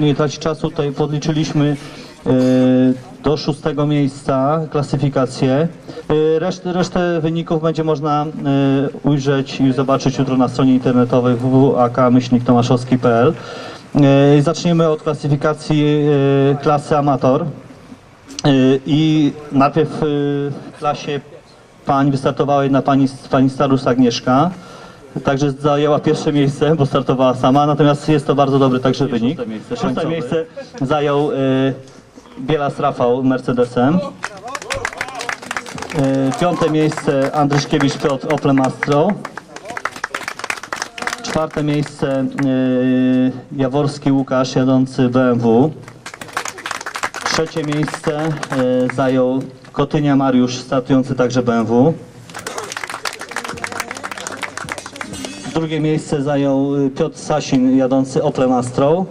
nie tracić, nie czasu, tutaj podliczyliśmy e, do szóstego miejsca klasyfikację. E, Resztę, resztę wyników będzie można e, ujrzeć i zobaczyć jutro na stronie internetowej www.ak-tomaszowski.pl. Zaczniemy od klasyfikacji klasy amator. I najpierw w klasie pań wystartowała jedna pani, pani Starus Agnieszka. Także zajęła pierwsze miejsce, bo startowała sama, natomiast jest to bardzo dobry także wynik. Szóste miejsce zajął y, Bielas Rafał Mercedesem. Y, piąte miejsce Andryszkiewicz Piotr Opel Mastro. Czwarte miejsce y, Jaworski Łukasz jadący BMW. Trzecie miejsce y, zajął Kotynia Mariusz startujący także BMW. Drugie miejsce zajął y, Piotr Sasin jadący Opel Mastro.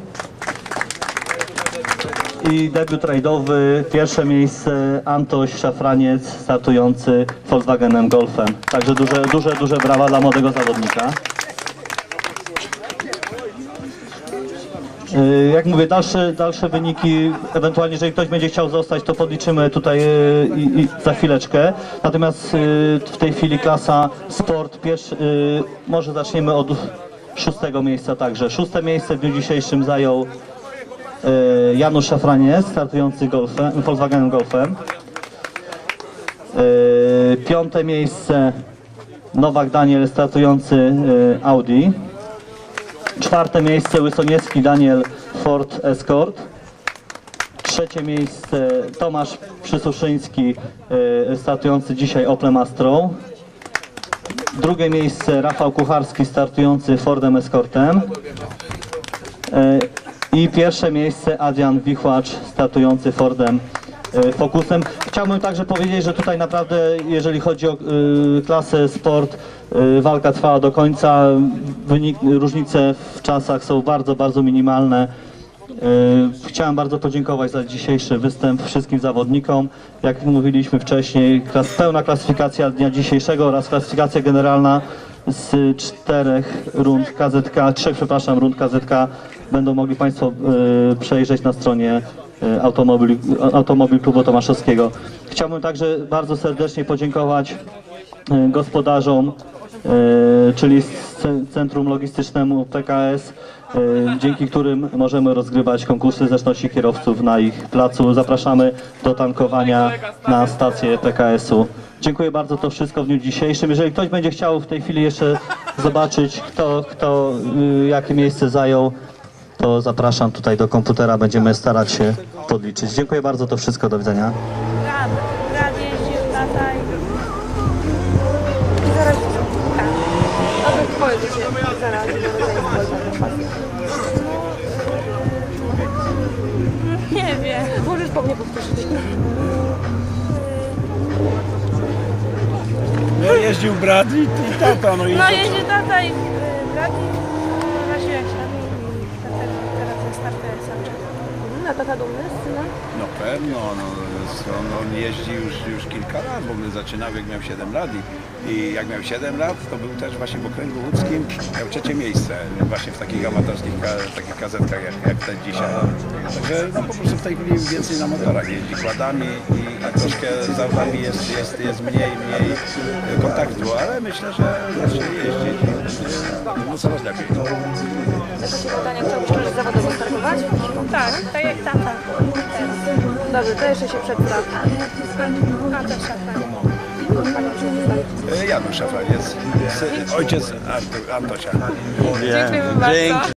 I debiut rajdowy, pierwsze miejsce Antoś Szafraniec startujący Volkswagenem Golfem. Także duże, duże, duże brawa dla młodego zawodnika. Y, Jak mówię, dalsze, dalsze wyniki, ewentualnie jeżeli ktoś będzie chciał zostać, to podliczymy tutaj y, i, i za chwileczkę. Natomiast y, w tej chwili klasa sport, pierwszy, może zaczniemy od szóstego miejsca także. Szóste miejsce w dniu dzisiejszym zajął Janusz Szafraniec, startujący golfem, Volkswagenem Golfem. Piąte miejsce Nowak Daniel, startujący Audi. Czwarte miejsce Łysoniecki Daniel Ford Escort. Trzecie miejsce Tomasz Przysuszyński e, startujący dzisiaj Opel Mastro. Drugie miejsce Rafał Kucharski startujący Fordem Escortem. E, I pierwsze miejsce Adrian Wichłacz startujący Fordem e, Focusem. Chciałbym także powiedzieć, że tutaj naprawdę jeżeli chodzi o e, klasę sport, e, walka trwała do końca. Wynik, różnice w czasach są bardzo, bardzo minimalne. E, Chciałem bardzo podziękować za dzisiejszy występ wszystkim zawodnikom. Jak mówiliśmy wcześniej, klas, pełna klasyfikacja dnia dzisiejszego oraz klasyfikacja generalna z czterech rund KZK, trzech przepraszam, rund KZK będą mogli Państwo e, przejrzeć na stronie e, automobil, automobil Klubu Tomaszowskiego. Chciałbym także bardzo serdecznie podziękować e, gospodarzom, e, czyli Centrum Logistycznemu PKS, e, dzięki którym możemy rozgrywać konkursy zręczności kierowców na ich placu. Zapraszamy do tankowania na stację PKS-u. Dziękuję bardzo, to wszystko w dniu dzisiejszym. Jeżeli ktoś będzie chciał w tej chwili jeszcze zobaczyć, kto, kto y, jakie miejsce zajął, to zapraszam tutaj do komputera, będziemy starać się podliczyć. Dziękuję bardzo, to wszystko, do widzenia. Nie wiem. Możesz po mnie powtórzyć. No jeździł Bradley i tata, no i No jeździ tata i y, brat i A tata dumny z syna? no pewno, no, on, on jeździ już, już kilka lat, w ogóle zaczynał jak miał 7 lat i, i jak miał 7 lat, to był też właśnie w okręgu łódzkim, miał trzecie miejsce właśnie w takich amatorskich ka, takich kazetkach jak, jak ten dzisiaj. Także no po prostu w tej chwili więcej na motorach jeździ kładami i troszkę z autami jest, jest, jest mniej, mniej kontaktu, ale myślę, że zacznie jeździć no coraz lepiej. Się pytanie, chciałbyś też zawodowo startować? Tak, tak jak tata. Dobrze, to jeszcze się przedstaw. A, też Janusz Szafraniec, ojciec Artur, Antosia. Dziękujemy bardzo.